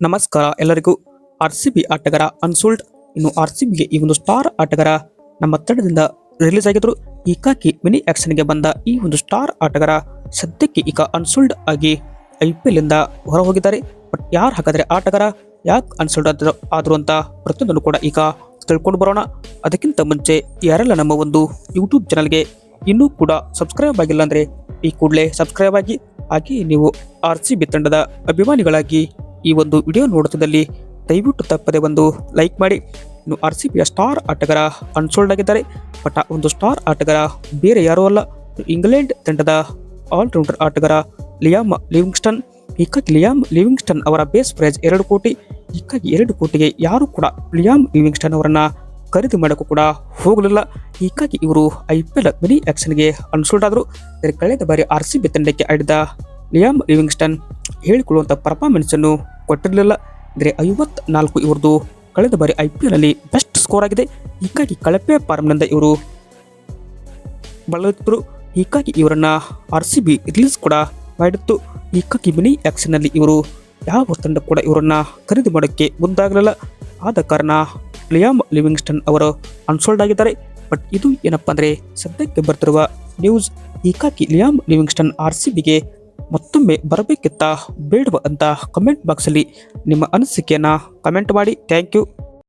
ನಮಸ್ಕಾರ ಎಲ್ಲರಿಗೂ R C B ಆಟಗಾರ ಅನ್ಸೋಲ್ಡ್. ಇನ್ನು ಆರ್ ಸಿ ಬಿಗೆ ಈ ಒಂದು ಸ್ಟಾರ್ ಆಟಗಾರ ನಮ್ಮ ತಂಡದಿಂದ ರಿಲೀಸ್ ಆಗಿದ್ರು. ಈಕಾಕಿ ಮಿನಿ ಆಕ್ಷನ್ಗೆ ಬಂದ ಈ ಒಂದು ಸ್ಟಾರ್ ಆಟಗಾರ ಸದ್ಯಕ್ಕೆ ಈಗ ಅನ್ಸೋಲ್ಡ್ ಆಗಿ ಐ ಪಿ ಎಲ್ ಇಂದ ಹೊರ ಹೋಗಿದ್ದಾರೆ ಬಟ್ ಯಾರು ಹಾಗಾದ್ರೆ ಆಟಗಾರ, ಯಾಕೆ ಅನ್ಸೋಲ್ಡ್ ಆದ್ರು ಆದ್ರು ಅಂತ ಪ್ರತಿಯೊಂದನ್ನು ಕೂಡ ಈಗ ತಿಳ್ಕೊಂಡು ಬರೋಣ. ಅದಕ್ಕಿಂತ ಮುಂಚೆ ಯಾರೆಲ್ಲ ನಮ್ಮ ಒಂದು ಯೂಟ್ಯೂಬ್ ಚಾನಲ್ಗೆ ಇನ್ನೂ ಕೂಡ ಸಬ್ಸ್ಕ್ರೈಬ್ ಆಗಿಲ್ಲ ಅಂದರೆ ಈ ಕೂಡಲೇ ಸಬ್ಸ್ಕ್ರೈಬ್ ಆಗಿ. ಹಾಗೆ ನೀವು ಆರ್ ಸಿ ಬಿ ತಂಡದ ಅಭಿಮಾನಿಗಳಾಗಿ ಈ ಒಂದು ವಿಡಿಯೋ ನೋಡುತ್ತಿದ್ದಲ್ಲಿ ದಯವಿಟ್ಟು ತಪ್ಪದೆ ಒಂದು ಲೈಕ್ ಮಾಡಿ. ಇನ್ನು ಆರ್ ಸಿ ಬಿಯ ಸ್ಟಾರ್ ಆಟಗಾರ ಅನ್ಸೋಲ್ಡ್ ಆಗಿದ್ದಾರೆ. ಬಟ್ ಆ ಒಂದು ಸ್ಟಾರ್ ಆಟಗಾರ ಬೇರೆ ಯಾರೂ ಅಲ್ಲ. ಇಂಗ್ಲೆಂಡ್ ತಂಡದ ಆಲ್ರೌಂಡರ್ ಆಟಗಾರ ಲಿಯಾಮ್ ಲಿವಿಂಗ್ಸ್ಟನ್. ಈಕಾಗಿ ಲಿಯಾಮ್ ಲಿವಿಂಗ್ಸ್ಟನ್ ಅವರ ಬೇಸ್ ಪ್ರೈಸ್ ಎರಡು ಕೋಟಿ. ಹೀಗಾಗಿ ಎರಡು ಕೋಟಿಗೆ ಯಾರು ಕೂಡ ಲಿಯಾಮ್ ಲಿವಿಂಗ್ಸ್ಟನ್ ಅವರನ್ನು ಖರೀದಿ ಮಾಡೋಕ್ಕೂ ಕೂಡ ಹೋಗಲಿಲ್ಲ. ಹೀಗಾಗಿ ಇವರು ಐ ಪಿ ಎಲ್ ಮಿನಿ ಆಕ್ಷನ್ಗೆ ಅನ್ಸೋಲ್ಡ್ ಆದರು. ಕಳೆದ ಬಾರಿ ಆರ್ ಸಿ ಬಿ ತಂಡಕ್ಕೆ ಆಡಿದ ಲಿಯಾಮ್ ಲಿವಿಂಗ್ಸ್ಟನ್ ಹೇಳಿಕೊಳ್ಳುವಂಥ ಪರ್ಫಾರ್ಮೆನ್ಸ್ ಅನ್ನು ಕೊಟ್ಟಿರಲಿಲ್ಲ. ಅಂದರೆ ಐವತ್ನಾಲ್ಕು ಇವ್ರದ್ದು ಕಳೆದ ಬಾರಿ ಐ ಪಿ ಎಲ್ನಲ್ಲಿ ಬೆಸ್ಟ್ ಸ್ಕೋರ್ ಆಗಿದೆ. ಹೀಗಾಗಿ ಕಳಪೆ ಫಾರ್ಮ್ನಿಂದ ಇವರು ಬಳಲುತ್ತಿದ್ದರು. ಹೀಗಾಗಿ ಇವರನ್ನು ಆರ್ ಸಿ ಬಿ ರಿಲೀಸ್ ಕೂಡ ಮಾಡಿತ್ತು. ಹೀಗಾಗಿ ಮಿನಿ ಆ್ಯಕ್ಷನ್ನಲ್ಲಿ ಇವರು ಯಾವ ತಂಡ ಕೂಡ ಇವರನ್ನು ಖರೀದಿ ಮಾಡೋಕ್ಕೆ ಮುಂದಾಗಲಿಲ್ಲ. ಆದ ಕಾರಣ ಲಿಯಾಮ್ ಲಿವಿಂಗ್ಸ್ಟನ್ ಅವರು ಅನ್ಸೋಲ್ಡ್ ಆಗಿದ್ದಾರೆ. ಬಟ್ ಇದು ಏನಪ್ಪ ಅಂದರೆ ಸದ್ಯಕ್ಕೆ ಬರ್ತಿರುವ ನ್ಯೂಸ್ ಹೀಗಾಗಿ ಲಿಯಾಮ್ ಲಿವಿಂಗ್ಸ್ಟನ್ ಆರ್ ಸಿ ಬಿಗೆ ಮತ್ತೊಮ್ಮೆ ಬರಬೇಕಿತ್ತ ಬೇಡವ ಅಂತ ಕಮೆಂಟ್ ಬಾಕ್ಸಲ್ಲಿ ನಿಮ್ಮ ಅನಿಸಿಕೆಯನ್ನು ಕಮೆಂಟ್ ಮಾಡಿ. Thank you